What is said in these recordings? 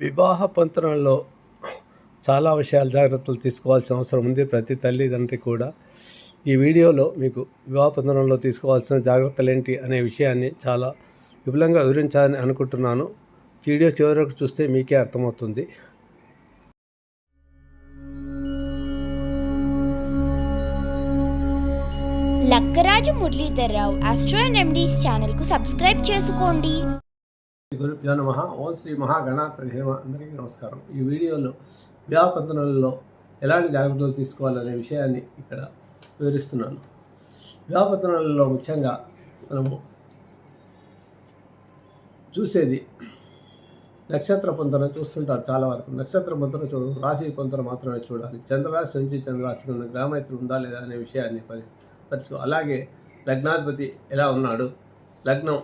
వివాహ పంతనంలో చాలా విషయాలు జాగ్రత్తలు తీసుకోవాల్సిన అవసరం ఉంది ప్రతి తల్లిదండ్రి కూడా. ఈ వీడియోలో మీకు వివాహ పంతనంలో తీసుకోవాల్సిన జాగ్రత్తలు ఏంటి అనే విషయాన్ని చాలా విపులంగా వివరించాలని అనుకుంటున్నాను. వీడియో చివరకు చూస్తే మీకే అర్థమవుతుంది. Lakkaraju Muralidharrao astro and remedies ఛానల్కు సబ్స్క్రైబ్ చేసుకోండి. గురుభ్యో నమ. ఓం శ్రీ మహాగణాధిపతి హేమ అందరికీ నమస్కారం. ఈ వీడియోలో వివాహ ఎలాంటి జాగ్రత్తలు తీసుకోవాలనే విషయాన్ని ఇక్కడ వివరిస్తున్నాను. వివాహ ముఖ్యంగా మనము చూసేది నక్షత్ర పొంతన చూస్తుంటారు చాలా వరకు. నక్షత్ర పొంతన చూడడం రాశి పొంతన మాత్రమే చూడాలి. చంద్రరాశి నుంచి చంద్రరాశికి ఉన్న గ్రామైత్రి ఉందా లేదా అనే విషయాన్ని పరి పరిచు అలాగే లగ్నాధిపతి ఎలా ఉన్నాడు? లగ్నం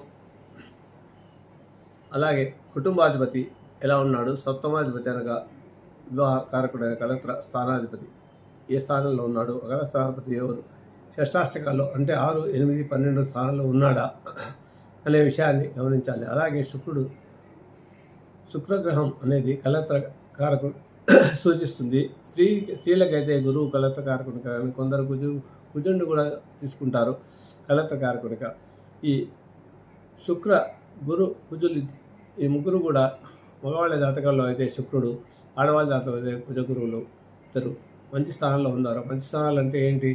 అలాగే కుటుంబాధిపతి ఎలా ఉన్నాడు? సప్తమాధిపతి అనగా వివాహ కారకుడైన కళత్ర స్థానాధిపతి. ఏ స్థానంలో ఉన్నాడు? అగల స్థానాధిపతి ఎవరు? షష్టాష్టకాల్లో అంటే ఆరు ఎనిమిది పన్నెండు స్థానాల్లో ఉన్నాడా? అనే విషయాన్ని గమనించాలి. అలాగే శుక్రుడు శుక్రగ్రహం అనేది కళత్ర కారకుడు సూచిస్తుంది. స్త్రీ స్త్రీలకైతే గురువు కళత్ర కారకుడు కానీ కొందరు కుజు కుజుండు కూడా తీసుకుంటారు కళత్ర కారకుడిగా. ఈ శుక్ర గురు కుజులు ఈ ముగ్గురు కూడా మగవాళ్ళ జాతకాల్లో అయితే శుక్రుడు ఆడవాళ్ళ జాతకంలో అయితే కుజగురువులు ఇద్దరు. మంచి స్థానాల్లో ఉన్నారు. మంచి స్థానాలు అంటే ఏంటి?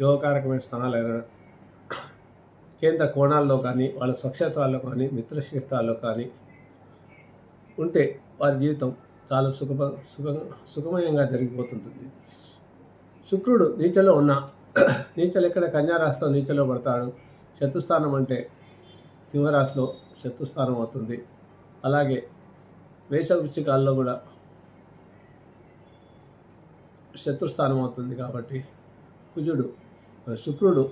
యోగకారకమైన స్థానాలైనా కేంద్ర కోణాల్లో కానీ వాళ్ళ స్వక్షేత్రాల్లో కానీ మిత్రక్షేత్రాల్లో కానీ ఉంటే వారి జీవితం చాలా సుఖమ సుఖ సుఖమయంగా జరిగిపోతుంటుంది. శుక్రుడు నీచలో ఉన్న నీచలు ఎక్కడ కన్యారాశిలో నీచలో పడతాడు? శత్రుస్థానం అంటే సింహరాశిలో శత్రుస్థానం అవుతుంది. అలాగే వేషవృచ్చికాల్లో కూడా శత్రుస్థానం అవుతుంది కాబట్టి కుజుడు శుక్రుడు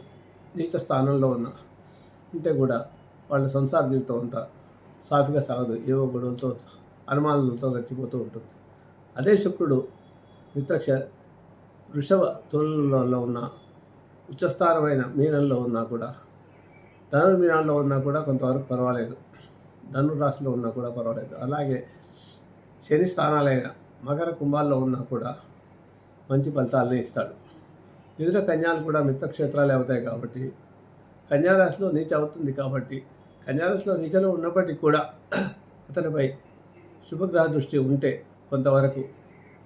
నీచ స్థానంలో ఉన్న ఉంటే కూడా వాళ్ళ సంసార జీవితం అంతా సాఫీగా సాగదు. ఏవో గొడవలతో అనుమానాలతో గడిచిపోతూ ఉంటుంది. అదే శుక్రుడు మిత్రక్ష వృషభ తులలో ఉన్న ఉచ్చస్థానమైన మీనంలో ఉన్నా కూడా ధను మీనాల్లో ఉన్నా కూడా కొంతవరకు పర్వాలేదు. ధనురాశిలో ఉన్నా కూడా పర్వాలేదు. అలాగే శని స్థానాలైన మకర కుంభాల్లో ఉన్నా కూడా మంచి ఫలితాలని ఇస్తాడు. మిథున కన్యాలు కూడా మిత్రక్షేత్రాలే అవుతాయి కాబట్టి కన్యారాశిలో నీచ అవుతుంది కాబట్టి కన్యారాశిలో నీచలో ఉన్నప్పటికీ కూడా అతనిపై శుభగ్రహ దృష్టి ఉంటే కొంతవరకు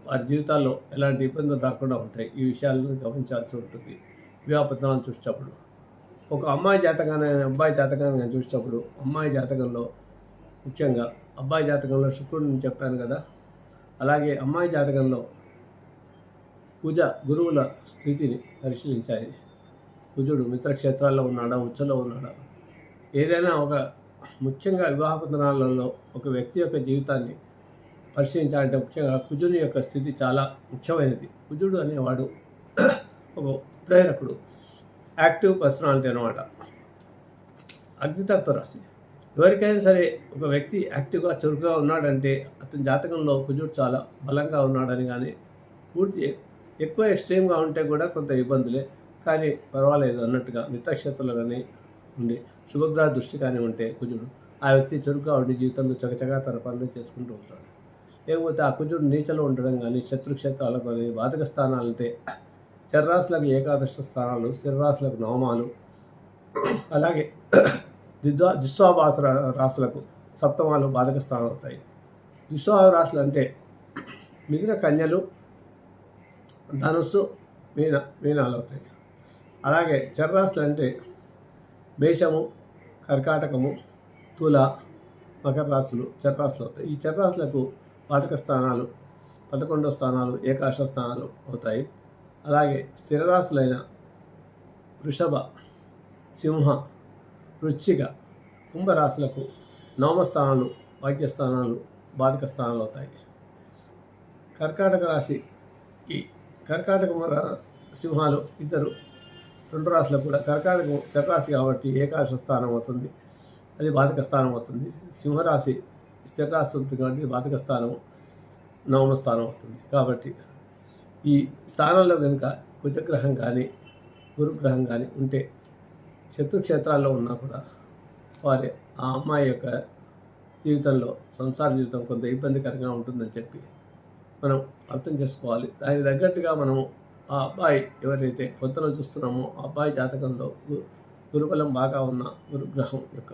వారి జీవితాల్లో ఎలాంటి ఇబ్బందులు రాకుండా ఉంటాయి. ఈ విషయాలను గమనించాల్సి ఉంటుంది. వివాహపత్రాలను చూసేటప్పుడు ఒక అమ్మాయి జాతకాన్ని అబ్బాయి జాతకాన్ని చూసేటప్పుడు అమ్మాయి జాతకంలో ముఖ్యంగా అబ్బాయి జాతకంలో శుక్రుడిని చెప్పాను కదా. అలాగే అమ్మాయి జాతకంలో పూజ గురువుల స్థితిని పరిశీలించాలి. కుజుడు మిత్రక్షేత్రాల్లో ఉన్నాడా? ఉచ్చలో ఉన్నాడా? ఏదైనా ఒక ముఖ్యంగా వివాహ పత్రాలలో ఒక వ్యక్తి యొక్క జీవితాన్ని పరిశీలించాలంటే ముఖ్యంగా కుజుని యొక్క స్థితి చాలా ముఖ్యమైనది. కుజుడు అనేవాడు ఒక ప్రేరకుడు యాక్టివ్ పర్సనాలిటీ అనమాట అగ్నితత్వ రాశి. ఎవరికైనా సరే ఒక వ్యక్తి యాక్టివ్గా చురుకుగా ఉన్నాడంటే అతని జాతకంలో కుజుడు చాలా బలంగా ఉన్నాడని కానీ పూర్తి ఎక్కువ ఎక్స్ట్రీమ్గా ఉంటే కూడా కొంత ఇబ్బందులే. కానీ పర్వాలేదు అన్నట్టుగా మిత్రక్షేత్రంలో కానీ ఉండి శుభగ్రహ దృష్టి కానీ ఉంటే కుజుడు ఆ వ్యక్తి చురుగ్గా ఉండి జీవితంలో చకచకా తన పనులు చేసుకుంటూ ఉంటాడు. లేకపోతే ఆ కుజుడు నీచలో ఉండడం కానీ శత్రుక్షేత్రాలు కానీ బాధక స్థానాలు అంటే చర్రాశులకు ఏకాదశ స్థానాలు స్థిరరాశులకు నవమాలు అలాగే దిద్వా దిస్వాభాస రాశులకు సప్తమాలు బాధక స్థానాలు అవుతాయి. దిస్వాభ రాశులు అంటే మిగిలిన కన్యలు ధనుస్సు మీన మీనాలు అవుతాయి. అలాగే చర్రాశులు అంటే మేషము కర్కాటకము తుల మకర రాశులు చర్రాశులు అవుతాయి. ఈ చర్రాశులకు పాతక స్థానాలు పదకొండో స్థానాలు ఏకాశ స్థానాలు అవుతాయి. అలాగే స్థిరరాశులైన వృషభ సింహ వృశ్చిక కుంభరాశులకు నవమ స్థానాలు భాగ్యస్థానాలు బాధక స్థానాలు అవుతాయి. కర్కాటక రాశి ఈ కర్కాటక సింహాలు ఇద్దరు రెండు రాశులకు కూడా కర్కాటకం చక్రాశి కాబట్టి ఏకాదశ స్థానం అవుతుంది. అది బాధక స్థానం అవుతుంది. సింహరాశి స్థిరరాశి ఉంటుంది కాబట్టి బాధక స్థానము నవమ స్థానం అవుతుంది. కాబట్టి ఈ స్థానంలో కనుక కుజగ్రహం కానీ గురుగ్రహం కానీ ఉంటే శత్రుక్షేత్రాల్లో ఉన్నా కూడా వారి ఆ అమ్మాయి యొక్క జీవితంలో సంసార జీవితం కొంత ఇబ్బందికరంగా ఉంటుందని చెప్పి మనం అర్థం చేసుకోవాలి. దానికి తగ్గట్టుగా మనం ఆ అబ్బాయి ఎవరైతే పొద్దున చూస్తున్నామో ఆ అబ్బాయి జాతకంలో గు- గురుబలం బాగా ఉన్న గురుగ్రహం యొక్క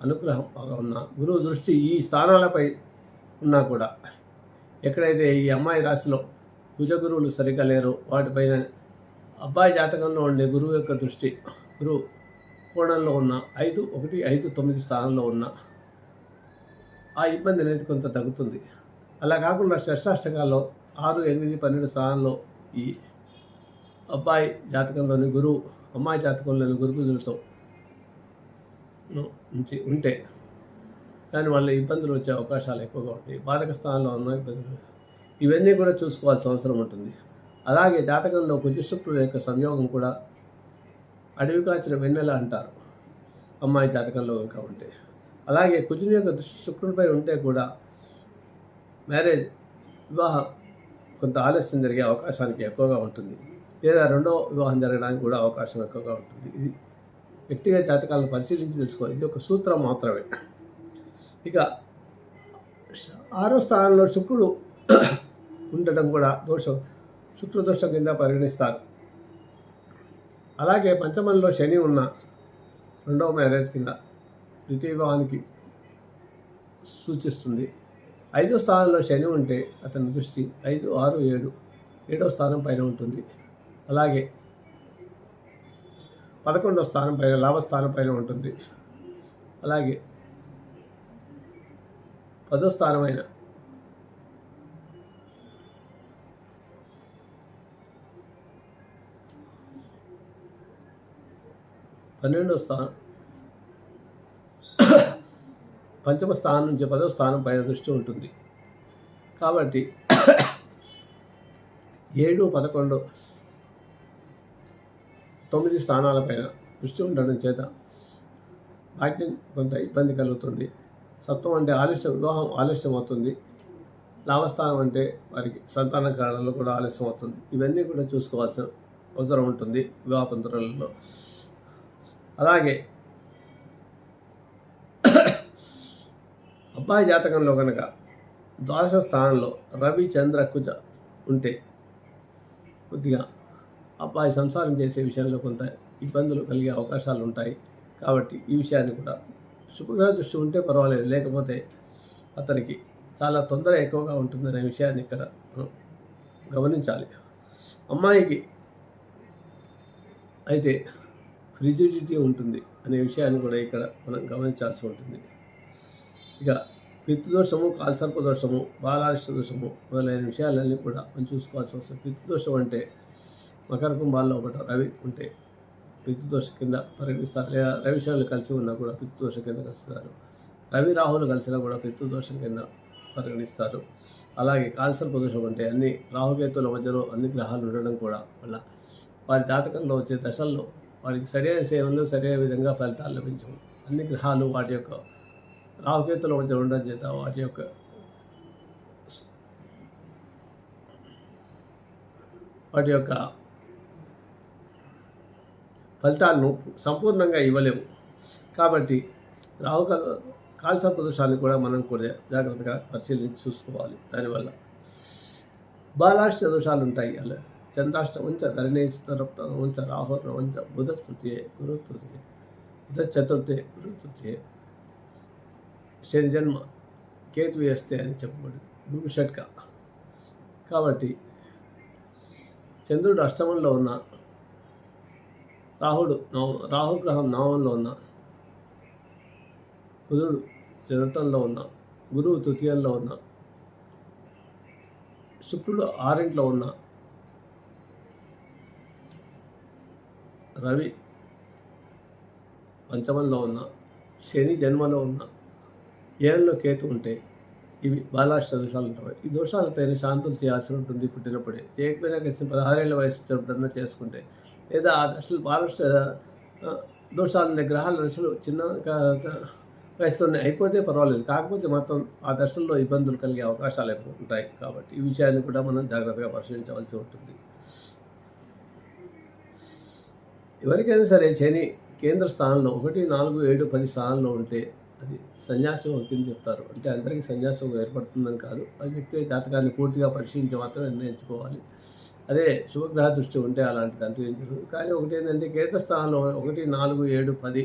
అనుగ్రహం బాగా ఉన్న గురువు దృష్టి ఈ స్థానాలపై ఉన్నా కూడా ఎక్కడైతే ఈ అమ్మాయి రాశిలో కుజ గురువులు సరిగ్గా లేరు వాటిపైన అబ్బాయి జాతకంలో ఉండే గురువు యొక్క దృష్టి గురువు కోణంలో ఉన్న ఐదు ఒకటి ఐదు తొమ్మిది స్థానంలో ఉన్న ఆ ఇబ్బంది అనేది కొంత తగ్గుతుంది. అలా కాకుండా షష్టాష్టకాల్లో ఆరు ఎనిమిది పన్నెండు స్థానంలో ఈ అబ్బాయి జాతకంలోని గురువు అమ్మాయి జాతకంలోని గురుకుజులతో నుంచి ఉంటే దానివల్ల ఇబ్బందులు వచ్చే అవకాశాలు ఎక్కువగా ఉంటాయి. బాధక స్థానంలో ఉన్న ఇబ్బందులు. ఇవన్నీ కూడా చూసుకోవాల్సిన అవసరం ఉంటుంది. అలాగే జాతకంలో కుజశుక్రుల యొక్క సంయోగం కూడా అడవి కాచిన వెన్నెల అంటారు. అమ్మాయి జాతకంలో ఇంకా ఉంటే. అలాగే కుజుని యొక్క దృష్టి శుక్రుడిపై ఉంటే కూడా మ్యారేజ్ వివాహం కొంత ఆలస్యం జరిగే అవకాశానికి ఎక్కువగా ఉంటుంది. లేదా రెండో వివాహం జరగడానికి కూడా అవకాశం ఎక్కువగా ఉంటుంది. ఇది వ్యక్తిగత జాతకాలను పరిశీలించి తెలుసుకోవాలి. ఇది ఒక సూత్రం మాత్రమే. ఇక ఆరో స్థానంలో శుక్రుడు ఉండటం కూడా దోషం. శుక్రదోషం కింద పరిగణిస్తారు. అలాగే పంచమంలో శని ఉన్న రెండవ మ్యారేజ్ కింద ద్వితీయ సూచిస్తుంది. ఐదో స్థానంలో శని ఉంటే అతని దృష్టి ఐదు ఆరు ఏడు ఏడో స్థానం పైన ఉంటుంది. అలాగే పదకొండో స్థానం పైన లాభస్థానం పైన ఉంటుంది. అలాగే పదో స్థానమైన పన్నెండో స్థానం. పంచమ స్థానం నుంచి పదవ స్థానం పైన దృష్టి ఉంటుంది. కాబట్టి ఏడు పదకొండు తొమ్మిది స్థానాలపైన దృష్టి ఉండడం చేత వాక్యం కొంత ఇబ్బంది కలుగుతుంది. సప్తం అంటే ఆలస్యం వివాహం ఆలస్యం అవుతుంది. లాభస్థానం అంటే వారికి సంతాన కారణంలో కూడా ఆలస్యం అవుతుంది. ఇవన్నీ కూడా చూసుకోవాల్సిన అవసరం ఉంటుంది వివాహ పంతరాలలో అలాగే అబ్బాయి జాతకంలో కనుక ద్వాదశ స్థానంలో రవి చంద్ర కుజ ఉంటే కొద్దిగా అబ్బాయి సంసారం చేసే విషయంలో కొంత ఇబ్బందులు కలిగే అవకాశాలు ఉంటాయి. కాబట్టి ఈ విషయాన్ని కూడా శుభగ్రహ దృష్టి ఉంటే పర్వాలేదు. లేకపోతే అతనికి చాలా తొందర ఎక్కువగా ఉంటుందనే విషయాన్ని ఇక్కడ గమనించాలి. అమ్మాయికి అయితే ఫ్రిజిడిటీ ఉంటుంది అనే విషయాన్ని కూడా ఇక్కడ మనం గమనించాల్సి ఉంటుంది. ఇక పితృదోషము కాల్సర్ప దోషము బాలారిష్ట దోషము మొదలైన విషయాలన్నీ కూడా మనం చూసుకోవాల్సి వస్తుంది. పితృదోషం అంటే మకర కుంభాల్లో ఒకటి రవి ఉంటే పితృదోష కింద పరిగణిస్తారు. లేదా రవిశాలు కలిసి ఉన్నా కూడా పితృదోషం కింద కలుస్తారు. రవి రాహులు కలిసినా కూడా పితృదోషం కింద పరిగణిస్తారు. అలాగే కాల్సర్ప దోషం అంటే అన్ని రాహుకేతుల మధ్యలో అన్ని గ్రహాలు ఉండడం కూడా వల్ల వారి జాతకంలో వచ్చే దశల్లో వారికి సరైన సేవలు సరైన విధంగా ఫలితాలు లభించవు. అన్ని గ్రహాలు వాటి యొక్క రాహుకేతుల మధ్య ఉండడం చేత వాటి యొక్క వాటి యొక్క ఫలితాలను సంపూర్ణంగా ఇవ్వలేవు. కాబట్టి రాహు కాల్సర్ప ప్రదోషాన్ని కూడా మనం కూడా జాగ్రత్తగా పరిశీలించి చూసుకోవాలి. దానివల్ల బాలాష్ట దోషాలు ఉంటాయి అలా. చందాష్టమంచ ధరణేశ్వరప్త వంచ రాహుర వంచ బుధ తృతీయ గురు తృతీయ బుధ చతుర్థి గురు శని జన్మ కేతు వేస్తే అని చెప్పబడి భూమి షట్క కాబట్టి చంద్రుడు అష్టమంలో ఉన్న రాహుడు నవ రాహుగ్రహం నవంలో ఉన్న బుధుడు చతుర్థంలో ఉన్న గురువు తృతీయంలో ఉన్న శుక్రుడు ఆరింట్లో ఉన్న రవి పంచమంలో ఉన్న శని జన్మలో ఉన్న ఏళ్ళలో కేతు ఉంటే ఇవి బాలాష్ట దోషాలు ఉంటాయి. ఈ దోషాలతో శాంతులు చేయాల్సి ఉంటుంది పుట్టినప్పుడే. చేయకపోయినా కలిసి పదహారేళ్ళ వయసు చెప్పుడన్నా చేసుకుంటే. లేదా ఆ దశలు బాలాష్ట దోషాలు ఉన్నాయి గ్రహాల దశలు చిన్న వయసులోనే అయిపోతే పర్వాలేదు. కాకపోతే మాత్రం ఆ దశల్లో ఇబ్బందులు కలిగే అవకాశాలు ఉంటాయి. కాబట్టి ఈ విషయాన్ని కూడా మనం జాగ్రత్తగా పరిశీలించవలసి ఉంటుంది. ఎవరికైనా సరే శని కేంద్ర స్థానంలో ఒకటి నాలుగు ఏడు పది స్థానంలో ఉంటే అది సన్యాసం కింద చెప్తారు. అంటే అందరికీ సన్యాసం ఏర్పడుతుందని కాదు. ఆ వ్యక్తి జాతకాన్ని పూర్తిగా పరిశీలించి మాత్రం నిర్ణయించుకోవాలి. అదే శుభగ్రహ దృష్టి ఉంటే అలాంటిది అంటూ ఏం జరుగుతుంది కానీ ఒకటి ఏంటంటే కేంద్ర స్థానంలో ఒకటి నాలుగు ఏడు పది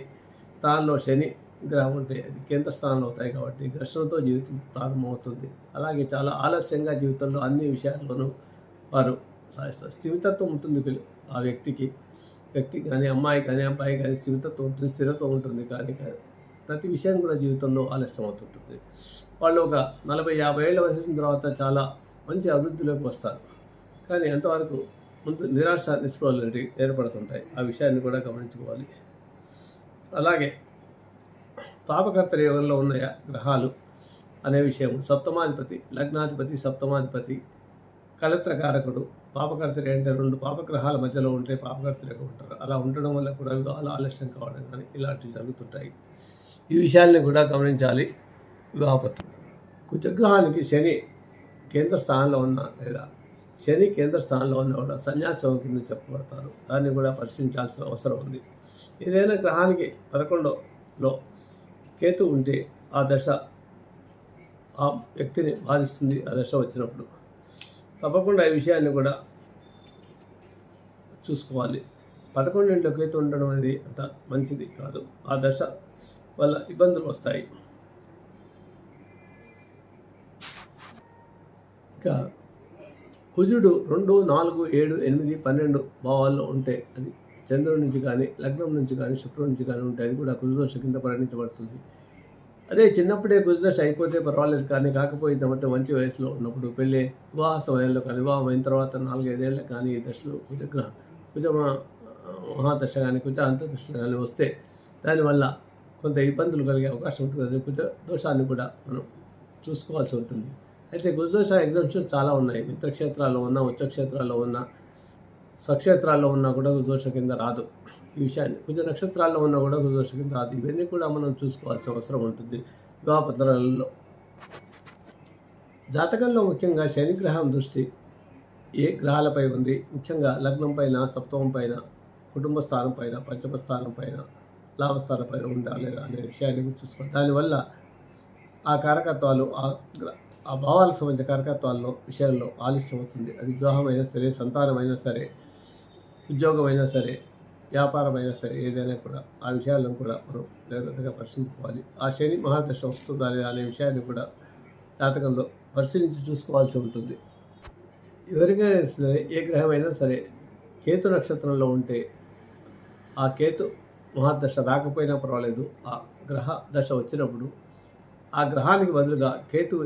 స్థానంలో శని గ్రహం ఉంటే అది కేంద్ర స్థానంలో అవుతాయి కాబట్టి ఘర్షణతో జీవితం ప్రారంభమవుతుంది. అలాగే చాలా ఆలస్యంగా జీవితంలో అన్ని విషయాల్లోనూ వారు సాధిస్తారు స్థిమితత్వం ఉంటుంది ఆ వ్యక్తికి. వ్యక్తి కానీ అమ్మాయి కానీ అబ్బాయి కానీ స్థిరతతో ఉంటుంది స్థిరత ఉంటుంది కానీ ప్రతి విషయం కూడా జీవితంలో ఆలస్యం అవుతుంటుంది. వాళ్ళు ఒక నలభై యాభై ఏళ్ళ వయసు తర్వాత చాలా మంచి అభివృద్ధిలోకి వస్తారు. కానీ ఎంతవరకు ముందు నిరాశ నిస్పృహలు ఏర్పడుతుంటాయి. ఆ విషయాన్ని కూడా గమనించుకోవాలి. అలాగే పాపకర్త యోగంలో ఉన్న గ్రహాలు అనే విషయం సప్తమాధిపతి లగ్నాధిపతి సప్తమాధిపతి కళత్రకారకుడు పాపకర్తరి అంటే రెండు పాపగ్రహాల మధ్యలో ఉంటే పాపకర్తరిగా ఉంటారు. అలా ఉండడం వల్ల కూడా వివాహాలు ఆలస్యం కావడం కానీ ఇలాంటివి జరుగుతుంటాయి. ఈ విషయాల్ని కూడా గమనించాలి. వివాహపత్రం. కుజగ్రహానికి శని కేంద్ర స్థానంలో ఉన్న లేదా శని కేంద్ర స్థానంలో ఉన్న కూడా సన్యాసం కింద చెప్పబడతారు. దాన్ని కూడా పరిశీలించాల్సిన అవసరం ఉంది. ఏదైనా గ్రహానికి పదకొండులో కేతు ఉంటే ఆ దశ ఆ వ్యక్తిని బాధిస్తుంది. ఆ దశ వచ్చినప్పుడు తప్పకుండా ఈ విషయాన్ని కూడా చూసుకోవాలి. పదకొండింటిలో కేతు ఉండడం అనేది అంత మంచిది కాదు. ఆ దశ వల్ల ఇబ్బందులు వస్తాయి. ఇంకా కుజుడు రెండు నాలుగు ఏడు ఎనిమిది పన్నెండు భావాల్లో ఉంటే అది చంద్రుడి నుంచి కానీ లగ్నం నుంచి కానీ శుక్రుడి నుంచి కానీ ఉంటే అది కూడా కుజుదోష కింద పరిగణించబడుతుంది. అదే చిన్నప్పుడే బిజినెస్ అయిపోతే పర్వాలేదు కానీ కాకపోయిందంటే మంచి వయసులో ఉన్నప్పుడు పెళ్ళి వివాహ సమయంలో కానీ వివాహం అయిన తర్వాత నాలుగైదేళ్ళకి కానీ ఈ దశలు కుజగ్రహ కుజ మహాదశ కానీ కుజ అంతర్దశ కానీ వస్తే దానివల్ల కొంత ఇబ్బందులు కలిగే అవకాశం ఉంటుంది. అదే కుజ దోషాన్ని కూడా మనం చూసుకోవాల్సి ఉంటుంది. అయితే గురుదోష ఎగ్జామ్షన్ చాలా ఉన్నాయి. మిత్రక్షేత్రాల్లో ఉన్న ఉచ్చక్షేత్రాల్లో ఉన్న స్వక్షేత్రాల్లో ఉన్నా కూడా గురుదోష కింద రాదు. ఈ విషయాన్ని. కొంచెం నక్షత్రాల్లో ఉన్న కూడా కుజదోష కింద రాదు. ఇవన్నీ కూడా మనం చూసుకోవాల్సిన అవసరం ఉంటుంది. వివాహపత్రాలలో జాతకంలో ముఖ్యంగా శనిగ్రహం దృష్టి ఏ గ్రహాలపై ఉంది? ముఖ్యంగా లగ్నం పైన సప్తమం పైన కుటుంబ స్థానం పైన పంచమ స్థానం పైన లాభస్థానం పైన ఉందా లేదా అనే విషయాన్ని చూసుకోవాలి. దానివల్ల ఆ కారకత్వాలు ఆ ఆ భావాలకు సంబంధించిన కారకత్వాల్లో విషయంలో ఆలస్యం అవుతుంది. అది వివాహమైనా సరే సంతానమైనా సరే ఉద్యోగమైనా సరే వ్యాపారమైనా సరే ఏదైనా కూడా ఆ విషయాలను కూడా మనం జాగ్రత్తగా పరిశీలించుకోవాలి. ఆ శని మహాదశ వస్తుందా లేదా అనే విషయాన్ని కూడా జాతకంలో పరిశీలించి చూసుకోవాల్సి ఉంటుంది. ఎవరికైనా సరే ఏ గ్రహమైనా సరే కేతు నక్షత్రంలో ఉంటే ఆ కేతు మహాదశ రాకపోయినా పర్వాలేదు. ఆ గ్రహ దశ వచ్చినప్పుడు ఆ గ్రహానికి బదులుగా కేతు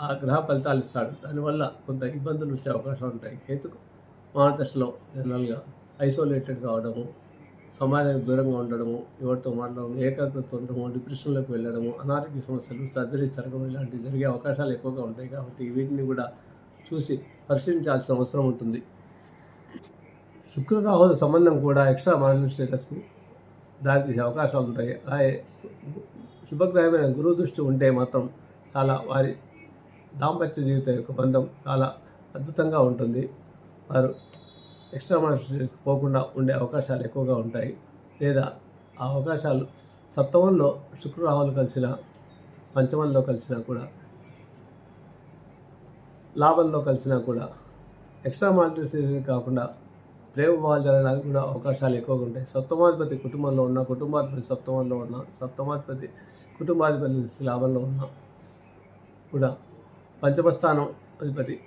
ఆ గ్రహ ఫలితాలు ఇస్తాడు. దానివల్ల కొంత ఇబ్బందులు వచ్చే అవకాశాలు ఉంటాయి. కేతు మహాదశలో జనరల్గా ఐసోలేటెడ్ కావడము సమాజానికి దూరంగా ఉండడము ఎవరితో మాట్లాడడం ఏకాగ్రత ఉండడము డిప్రెషన్లోకి వెళ్ళడము అనారోగ్య సమస్యలు సర్జరీ జరగడం ఇలాంటివి జరిగే అవకాశాలు ఎక్కువగా ఉంటాయి కాబట్టి వీటిని కూడా చూసి పరిశీలించాల్సిన అవసరం ఉంటుంది. శుక్ర రాహుల సంబంధం కూడా ఎక్స్ట్రా మారిటల్ స్టేటస్కు దారితీసే అవకాశాలు ఉంటాయి. అలాగే శుభగ్రహమైన గురువు దృష్టి ఉంటే మాత్రం చాలా వారి దాంపత్య జీవితం యొక్క బంధం చాలా అద్భుతంగా ఉంటుంది. వారు ఎక్స్ట్రా మాస్టర్స్ పోకుండా ఉండే అవకాశాలు ఎక్కువగా ఉంటాయి. లేదా ఆ అవకాశాలు సప్తమంలో శుక్రరాహులు కలిసినా కలిసిన పంచమంలో కలిసినా కూడా లాభంలో కలిసినా కూడా ఎక్స్ట్రా మాస్టర్స్ కాకుండా ప్రేమ భావాలు జరగడానికి కూడా అవకాశాలు ఎక్కువగా ఉంటాయి. సప్తమాధిపతి కుటుంబంలో ఉన్న కుటుంబాధిపతి సప్తమంలో ఉన్న సప్తమాధిపతి కుటుంబాధిపతి లాభంలో ఉన్న కూడా పంచమ స్థానం అధిపతి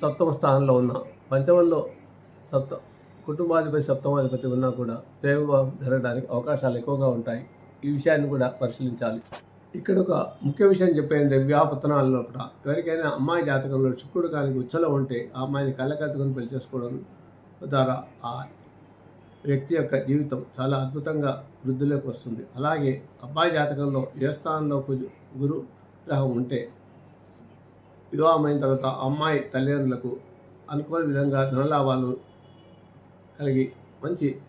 సప్తమ స్థానంలో ఉన్న పంచమంలో సప్త కుటుంబాధిపతి సప్తమాధిపతి ఉన్నా కూడా ప్రేమ జరగడానికి అవకాశాలు ఎక్కువగా ఉంటాయి. ఈ విషయాన్ని కూడా పరిశీలించాలి. ఇక్కడ ఒక ముఖ్య విషయం చెప్పేది వివాహపత్నాల లోపల. ఎవరికైనా అమ్మాయి జాతకంలో శుక్రుడు కానీ ఉచ్చలో ఉంటే ఆ అమ్మాయిని కళ్ళకత్తుకొని పెళ్ళి చేసుకోవడం ద్వారా ఆ వ్యక్తి యొక్క జీవితం చాలా అద్భుతంగా వృద్ధిలోకి వస్తుంది. అలాగే అబ్బాయి జాతకంలో ఏ స్థానంలో గురు గ్రహం ఉంటే వివాహమైన తర్వాత ఆ అమ్మాయి తల్లిదండ్రులకు అనుకోని విధంగా ధనలాభాలు కలిగి మంచి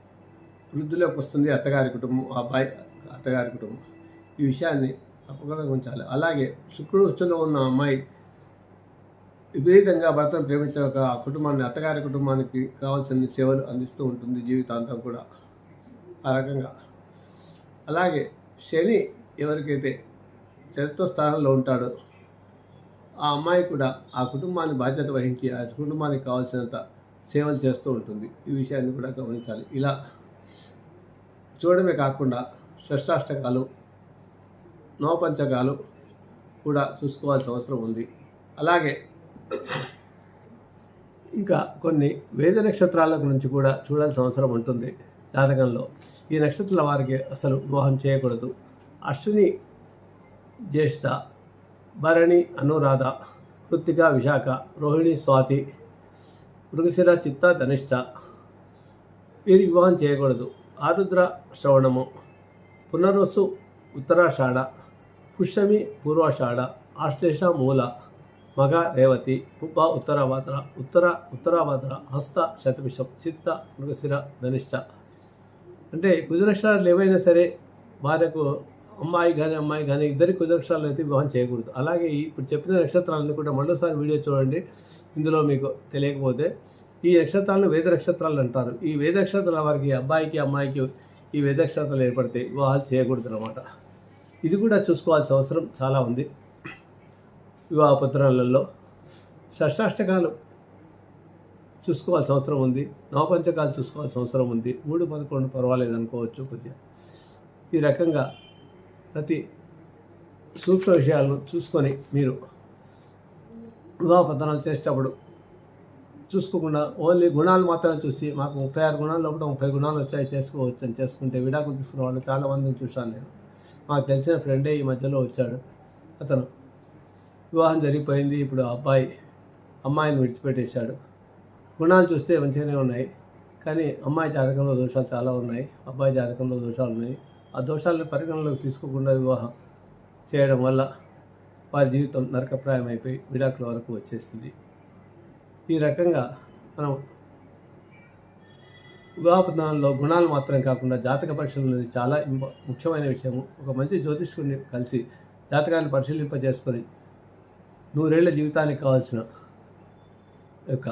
వృద్ధిలోకి వస్తుంది అత్తగారి కుటుంబం ఆ అబ్బాయి అత్తగారి కుటుంబం. ఈ విషయాన్ని తప్పకుండా ఉంచాలి అలాగే శుక్రుడు ఉచ్చలో ఉన్న అమ్మాయి విపరీతంగా భర్తను ప్రేమించిన ఒక కుటుంబాన్ని అత్తగారి కుటుంబానికి కావాల్సిన సేవలు అందిస్తూ ఉంటుంది జీవితాంతం కూడా. ఆ రకంగా. అలాగే శని ఎవరికైతే చరిత్ర స్థానంలో ఉంటాడో ఆ అమ్మాయి కూడా ఆ కుటుంబాన్ని బాధ్యత వహించి ఆ కుటుంబానికి కావాల్సినంత సేవలు చేస్తూ ఉంటుంది. ఈ విషయాన్ని కూడా గమనించాలి. ఇలా చూడడమే కాకుండా షష్టాష్టకాలు నవపంచకాలు కూడా చూసుకోవాల్సిన అవసరం ఉంది. అలాగే ఇంకా కొన్ని వేద నక్షత్రాల గురించి కూడా చూడాల్సిన అవసరం ఉంటుంది జాతకంలో. ఈ నక్షత్రాల వారికి అసలు వివాహం చేయకూడదు. అశ్విని జ్యేష్ఠ భరణి అనురాధ కృత్తిక విశాఖ రోహిణి స్వాతి మృగశిర చిత్త ధనిష్ట. వీరి వివాహం చేయకూడదు. ఆరుద్ర శ్రవణము పునర్వసు ఉత్తరాషాఢ పుష్యమి పూర్వాషాఢ ఆశ్లేష మూల మగ రేవతి పుబ్బ ఉత్తరాభాద్ర ఉత్తర ఉత్తరాభాద్ర హస్త శతభిషం చిత్త మృగశిర ధనిష్ట. అంటే కుజనక్షరాలు ఏవైనా సరే భార్యకు అమ్మాయి కానీ అమ్మాయి కానీ ఇద్దరి కుదక్షరాలు అయితే వివాహం చేయకూడదు. అలాగే ఇప్పుడు చెప్పిన నక్షత్రాలను కూడా మరోసారి వీడియో చూడండి. ఇందులో మీకు తెలియకపోతే ఈ నక్షత్రాలను వేద నక్షత్రాలు అంటారు. ఈ వేద నక్షత్రాల వారికి అబ్బాయికి అమ్మాయికి ఈ వేద నక్షత్రాలు ఏర్పడితే వివాహాలు చేయకూడదు అనమాట ఇది కూడా చూసుకోవాల్సిన అవసరం చాలా ఉంది. వివాహ పత్రాలలో షష్టాష్టకాలు చూసుకోవాల్సిన అవసరం ఉంది. నవపంచకాలు చూసుకోవాల్సిన అవసరం ఉంది. మూడు పదకొండు పర్వాలేదు అనుకోవచ్చు కొద్దిగా. ఈ రకంగా ప్రతి సూక్ష్మ విషయాలను చూసుకొని మీరు వివాహపత్రాలు చేసేటప్పుడు చూసుకోకుండా ఓన్లీ గుణాలు మాత్రమే చూసి మాకు ముప్పై ఆరు గుణాలు లోపల ముప్పై గుణాలు వచ్చాయి చేసుకోవచ్చు అని చేసుకుంటే విడాకులు తీసుకున్న వాళ్ళు చాలా మందిని చూశాను నేను. మాకు తెలిసిన ఫ్రెండే ఈ మధ్యలో వచ్చాడు. అతను వివాహం జరిగిపోయింది. ఇప్పుడు ఆ అబ్బాయి అమ్మాయిని విడిచిపెట్టేశాడు. గుణాలు చూస్తే మంచిగానే ఉన్నాయి. కానీ అమ్మాయి జాతకంలో దోషాలు చాలా ఉన్నాయి. అబ్బాయి జాతకంలో దోషాలు ఉన్నాయి. ఆ దోషాలను పరిగణలోకి తీసుకోకుండా వివాహం చేయడం వల్ల వారి జీవితం నరకప్రాయం అయిపోయి విడాకుల వరకు వచ్చేసింది. ఈ రకంగా మనం వివాహపత్నాల్లో గుణాలు మాత్రం కాకుండా జాతక పరిశీలన అనేది చాలా ముఖ్యమైన విషయము. ఒక మంచి జ్యోతిష్కుడిని కలిసి జాతకాన్ని పరిశీలింపజేసుకొని నూరేళ్ళ జీవితానికి కావాల్సిన యొక్క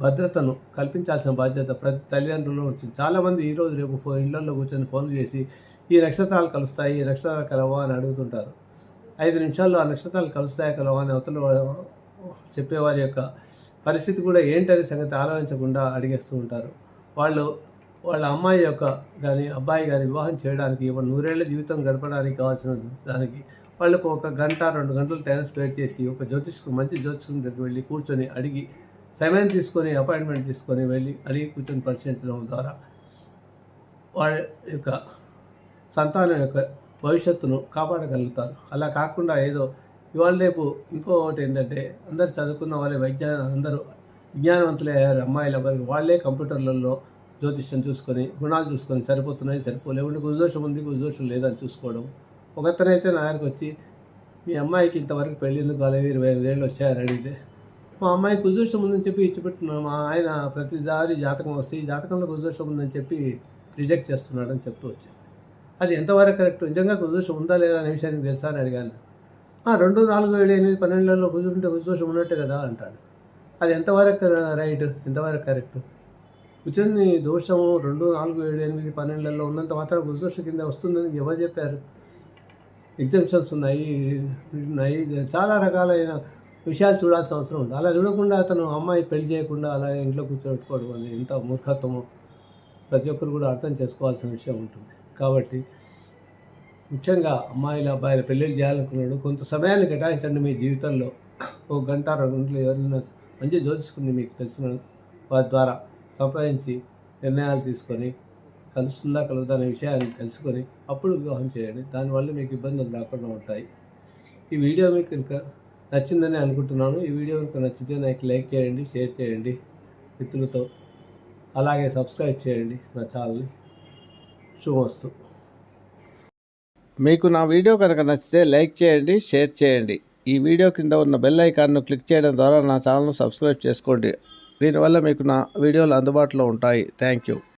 భద్రతను కల్పించాల్సిన బాధ్యత ప్రతి తల్లిదండ్రులు ఉంటుంది చాలామంది ఈరోజు రేపు ఫోన్ ఇళ్ళలో కూర్చొని ఫోన్లు చేసి ఈ నక్షత్రాలు కలుస్తాయి ఈ నక్షత్రాలు కలవా అని అడుగుతుంటారు. ఐదు నిమిషాల్లో ఆ నక్షత్రాలు కలుస్తాయా కలవా అని అవతల చెప్పేవారి యొక్క పరిస్థితి కూడా ఏంటనే సంగతి ఆలోచించకుండా అడిగేస్తూ ఉంటారు. వాళ్ళు వాళ్ళ అమ్మాయి యొక్క కానీ అబ్బాయి కానీ వివాహం చేయడానికి వాళ్ళ నూరేళ్ళ జీవితం గడపడానికి కావాల్సిన దానికి వాళ్ళకు ఒక గంట రెండు గంటలు టైం స్పెండ్ చేసి ఒక జ్యోతిష్కు మంచి జ్యోతిష్కుని దగ్గరికి వెళ్ళి కూర్చొని అడిగి సమయం తీసుకొని అపాయింట్మెంట్ తీసుకొని వెళ్ళి అడిగి కూర్చొని పరిశీలించడం ద్వారా వాళ్ళ యొక్క సంతానం యొక్క భవిష్యత్తును కాపాడగలుగుతారు. అలా కాకుండా ఏదో ఇవాళ రేపు ఇంకొకటి ఏంటంటే అందరు చదువుకున్న వాళ్ళే వైజ్ఞాన అందరూ విజ్ఞానవంతులే అయ్యారు. అమ్మాయిలు ఎవరికి వాళ్ళే కంప్యూటర్లలో జ్యోతిష్యం చూసుకొని గుణాలు చూసుకొని సరిపోతున్నాయి సరిపోలేవు గురుదోషం ఉంది గురుదోషం లేదని చూసుకోవడం. ఒకతనైతే నా దగ్గరికి వచ్చి మీ అమ్మాయికి ఇంతవరకు పెళ్ళి ఎందుకు కాలేదు? ఇరవై ఐదు ఏళ్ళు వచ్చాయని అడిగితే మా అమ్మాయి కుజదోషం ఉందని చెప్పి ఇచ్చిపెట్టున్నాను మా ఆయన ప్రతిదారి జాతకం వస్తే ఈ జాతకంలో కుజదోషం ఉందని చెప్పి రిజెక్ట్ చేస్తున్నాడని చెప్తూ వచ్చింది. అది ఎంతవరకు కరెక్ట్? నిజంగా కుజదోషం ఉందా లేదా అనే విషయానికి తెలుసా అని అడిగాను. "ఆ, రెండు నాలుగు ఏడు ఎనిమిది పన్నెండులలో కుజుంటే కుజదోషం ఉన్నట్టే కదా అంటాడు. అది ఎంతవరకు రైట్? ఎంతవరకు కరెక్ట్? కుజుని దోషము రెండు నాలుగు ఏడు ఎనిమిది పన్నెండులలో ఉన్నంత మాత్రం కుజదోషం కింద వస్తుందని ఎవరు చెప్పారు? ఎగ్జామ్షన్స్ ఉన్నాయి ఉన్నాయి చాలా రకాలైన విషయాలు చూడాల్సిన అవసరం ఉంది. అలా చూడకుండా అతను అమ్మాయి పెళ్ళి చేయకుండా అలా ఇంట్లో కూర్చోబెట్టుకోవడం అనేది ఎంత మూర్ఖత్వమో ప్రతి ఒక్కరు కూడా అర్థం చేసుకోవాల్సిన విషయం ఉంటుంది. కాబట్టి ముఖ్యంగా అమ్మాయిల అబ్బాయిల పెళ్ళిళ్ళు చేయాలనుకున్నాడు. కొంత సమయాన్ని కేటాయించండి మీ జీవితంలో. ఒక గంట రెండు గంటలు ఎవరైనా మంచి జ్యోతిష్కుని మీకు తెలిసిన వారి ద్వారా సంప్రదించి నిర్ణయాలు తీసుకొని కలుస్తుందా కలుగుతా అనే విషయాన్ని తెలుసుకొని అప్పుడు వివాహం చేయండి. దానివల్ల మీకు ఇబ్బందులు రాకుండా ఉంటాయి. ఈ వీడియో మీకు ఇంకా నచ్చిందని అనుకుంటున్నాను. ఈ వీడియో మీకు నచ్చితే నాకు లైక్ చేయండి షేర్ చేయండి మిత్రులతో. అలాగే సబ్స్క్రైబ్ చేయండి నా ఛానల్ని. శుభమస్తు. మీకు నా వీడియో కనుక నచ్చితే లైక్ చేయండి షేర్ చేయండి. ఈ వీడియో కింద ఉన్న బెల్ ఐకాన్ను క్లిక్ చేయడం ద్వారా నా ఛానల్ను సబ్స్క్రైబ్ చేసుకోండి. దీనివల్ల మీకు నా వీడియోలు అందుబాటులో ఉంటాయి. Thank you.